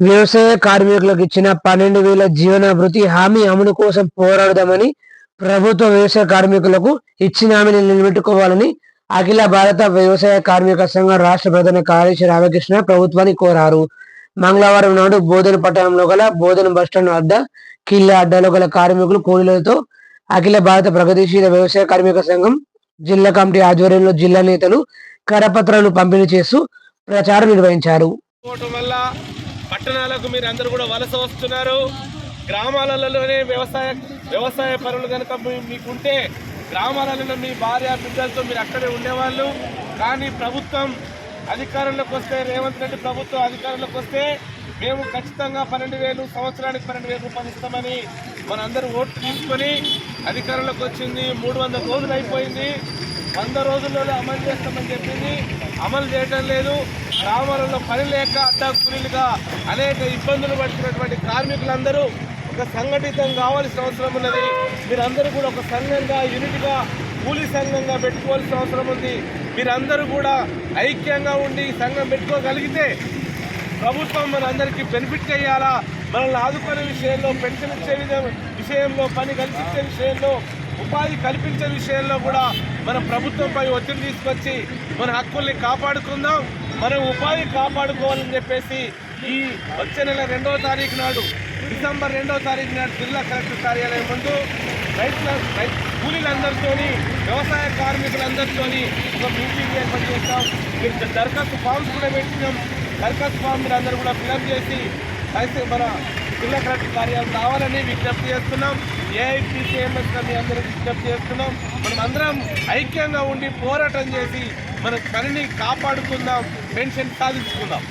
వ్యవసాయ కార్మికులకు ఇచ్చిన పన్నెండు వేల జీవనాభృతి హామీ అమలు కోసం పోరాడదామని ప్రభుత్వ వ్యవసాయ కార్మికులకు ఇచ్చిన హామీని నిలబెట్టుకోవాలని అఖిల భారత వ్యవసాయ కార్మిక సంఘం రాష్ట్ర ప్రధాన కార్యదర్శి రామకృష్ణ ప్రభుత్వాన్ని కోరారు. మంగళవారం నాడు బోధన పట్టణంలో గల బోధన బస్టాండ్ అడ్డ కిల్ల అడ్డాలో గల కార్మికులు కూలీలతో అఖిల భారత ప్రగతిశీల వ్యవసాయ కార్మిక సంఘం జిల్లా కమిటీ ఆధ్వర్యంలో జిల్లా నేతలు కరపత్రాలు పంపిణీ చేస్తూ ప్రచారం నిర్వహించారు. పట్టణాలకు మీరు అందరూ కూడా వలస వస్తున్నారు. గ్రామాలలోనే వ్యవసాయ వ్యవసాయ పనులు కనుక మీకుంటే గ్రామాలలో మీ భార్య బిడ్డలతో మీరు అక్కడే ఉండేవాళ్ళు. కానీ ప్రభుత్వం అధికారంలోకి వస్తే రేవంత్ రెడ్డి ప్రభుత్వం అధికారంలోకి వస్తే మేము ఖచ్చితంగా పన్నెండు వేలు సంవత్సరానికి పన్నెండు వేలు రూపాయలు ఇస్తామని మనందరూ ఓట్లు తీసుకొని అధికారంలోకి వచ్చింది. మూడు వందల రోజులు అయిపోయింది. వంద రోజుల్లోనే అమలు చేస్తామని చెప్పింది. అమలు చేయటం లేదు. గ్రామాలలో పని లేక అడ్డా అనేక ఇబ్బందులు పడుతున్నటువంటి కార్మికులందరూ ఒక సంఘటితం కావాల్సిన అవసరం ఉన్నది. మీరందరూ కూడా ఒక సంఘంగా యూనిట్గా కూలీ సంఘంగా పెట్టుకోవాల్సిన అవసరం ఉంది. మీరందరూ కూడా ఐక్యంగా ఉండి సంఘం పెట్టుకోగలిగితే ప్రభుత్వం మనందరికీ బెనిఫిట్ చేయాలా? మనల్ని ఆదుకునే విషయంలో పెన్షన్ ఇచ్చే విషయంలో పని కల్పించే విషయంలో ఉపాధి కల్పించే విషయంలో కూడా మన ప్రభుత్వంపై ఒత్తిడి తీసుకొచ్చి మన హక్కుల్ని కాపాడుకుందాం. మనం ఉపాధి కాపాడుకోవాలని చెప్పేసి ఈ వచ్చే నెల రెండవ తారీఖు నాడు డిసెంబర్ రెండవ తారీఖు నాడు జిల్లా కలెక్టర్ కార్యాలయం ముందు రైతుల రైతు కూలీలందరితోని వ్యవసాయ కార్మికులందరితోని ఒక మీటింగ్ ఏర్పాటు చేస్తాం మీరు దరఖాస్తు ఫామ్స్ కూడా పెట్టినాం. దరఖాస్తు ఫామ్ మీరు అందరూ కూడా ఫిలప్ చేసి అయితే మన జిల్లా కలెక్టర్ కార్యాలయం రావాలని విజ్ఞప్తి చేస్తున్నాం. ఏఐపీసీఎంఎస్ మీ అందరూ విజ్ఞప్తి చేస్తున్నాం. మనం అందరం ఐక్యంగా ఉండి పోరాటం చేసి మన పనిని కాపాడుకుందాం పెన్షన్ సాధించుకుందాం.